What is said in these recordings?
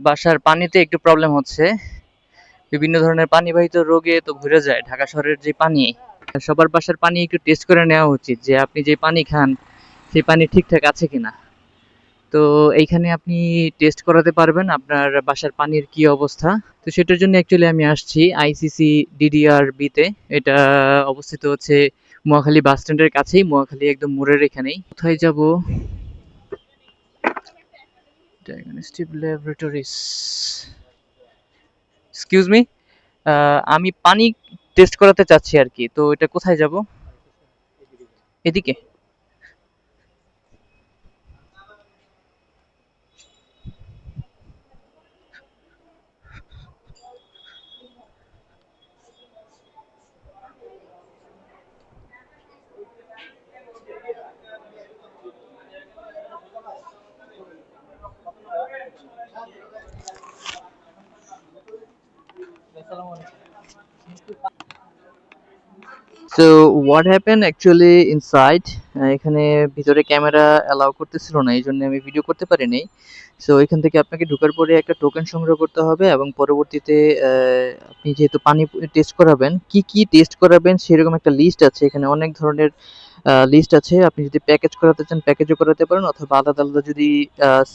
বাসার পানিতে একটু প্রবলেম হচ্ছে। বিভিন্ন ধরনের পানিবাহিত রোগে তো ভরে যায়, ঢাকা শহরের যে পানি, সবার বাসার পানি একটু টেস্ট করে নেওয়া উচিত যে আপনি যে পানি খান, সেই পানি ঠিকঠাক আছে কিনা। তো এইখানে আপনি টেস্ট করাতে পারবেন আপনার বাসার পানির কি অবস্থা। তো সেটার জন্য অ্যাকচুয়ালি আমি আসছি আইসিসি ডিডিআর বিতে এটা অবস্থিত হচ্ছে মহাখালী বাস স্ট্যান্ডের কাছেই, মহাখালী একদম মোড়ের এখানেই। কোথায় যাব? ডায়াগনস্টিক ল্যাবরেটরিজ এক্সকিউজ মি আমি পানি টেস্ট করাতে চাচ্ছি আর কি, তো এটা কোথায় যাব? এদিকে। So what happen actually inside এখানে ভিতরে ক্যামেরা অ্যালাউ করতেছিল না এই জন্য আমি ভিডিও করতে পারিনি। সো এখান থেকে আপনাকে ঢোকার পরে একটা টোকেন সংগ্রহ করতে হবে এবং পরবর্তীতে আপনি যেহেতু পানি টেস্ট করাবেন, কি কি টেস্ট করাবেন সেরকম একটা লিস্ট আছে। এখানে অনেক ধরনের লিস্ট আছে। আপনি যদি প্যাকেজ করাতে চান প্যাকেজও করাতে পারেন, অথবা আলাদা আলাদা যদি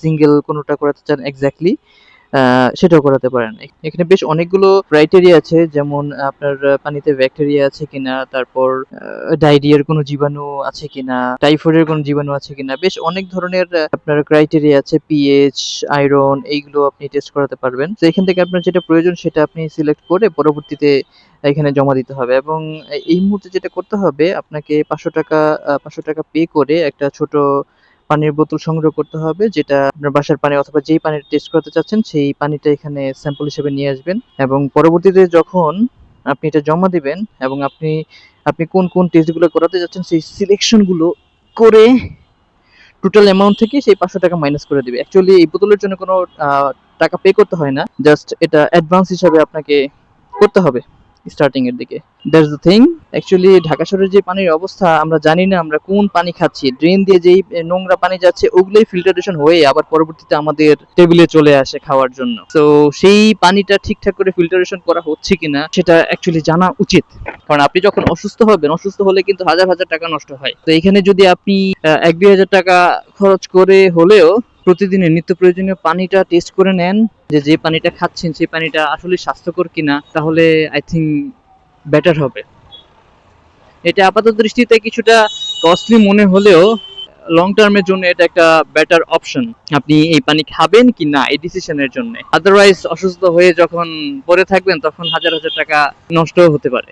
সিঙ্গেল কোনোটা করাতে চান এক্স্যাক্টলি সেটাও করাতে পারেন। এখানে বেশ অনেকগুলো ক্রাইটেরিয়া আছে, যেমন আপনার পানিতে ব্যাকটেরিয়া আছে কিনা, তারপর ডায়রিয়ার কোনো জীবাণু আছে কিনা টাইফয়েডের কোনো জীবাণু আছে কিনা, বেশ অনেক ধরনের আপনার ক্রাইটেরিয়া আছে পিএইচ আয়রন এইগুলো আপনি টেস্ট করাতে পারবেন। তো এখান থেকে আপনার যেটা প্রয়োজন, সেটা আপনি সিলেক্ট করে পরবর্তীতে এখানে জমা দিতে হবে এবং এই মুহূর্তে যেটা করতে হবে, আপনাকে পাঁচশো টাকা পাঁচশো টাকা পে করে একটা ছোট পানির বোতল সংগ্রহ করতে হবে, যেটা আপনার বাসার পানি অথবা যেই পানির টেস্ট করতে চাচ্ছেন, সেই পানিটা এখানে স্যাম্পল হিসেবে নিয়ে আসবেন। এবং পরবর্তীতে যখন আপনি এটা জমা দিবেন এবং আপনি আপনি কোন কোন টেস্টগুলো করাতে যাচ্ছেন, সেই সিলেকশনগুলো করে টোটাল অ্যামাউন্ট থেকে সেই পাঁচশো টাকা মাইনাস করে দিবে। অ্যাকচুয়ালি এই বোতলের জন্য কোনো টাকা পে করতে হয় না জাস্ট এটা অ্যাডভান্স হিসাবে আপনাকে করতে হবে। স্টার্টিং এর দিকে। That's the thing actually Dhaka শহরের যে পানির অবস্থা, আমরা জানি না আমরা কোন পানি খাচ্ছি। ড্রেন দিয়ে যেই নোংরা পানি যাচ্ছে, ওগুলোই ফিল্টারেশন হয়ে আবার পরবর্তীতে আমাদের টেবিলে চলে আসে খাওয়ার জন্য। তো সেই পানিটা ঠিকঠাক করে ফিল্টারেশন করা হচ্ছে কিনা, সেটা অ্যাকচুয়ালি জানা উচিত। কারণ আপনি যখন অসুস্থ হবেন, অসুস্থ হলে কিন্তু হাজার হাজার টাকা নষ্ট হয়। তো এখানে যদি আপনি এক দুই হাজার টাকা খরচ করে হলেও প্রতিদিনের নিত্য প্রয়োজনীয় পানিটা টেস্ট করে নেন যে যে পানিটা খাচ্ছেন সেই পানিটা আসলে স্বাস্থ্যকর কিনা, তাহলে আই থিঙ্ক বেটার হবে। এটা আপাতত দৃষ্টিতে কিছুটা কস্টলি মনে হলেও লং টার্মের জন্য এটা একটা বেটার অপশন আপনি এই পানি খাবেন কি না এই ডিসিশনের জন্য। আদারওয়াইজ অসুস্থ হয়ে যখন পড়ে থাকবেন, তখন হাজার হাজার টাকা নষ্ট হতে পারে।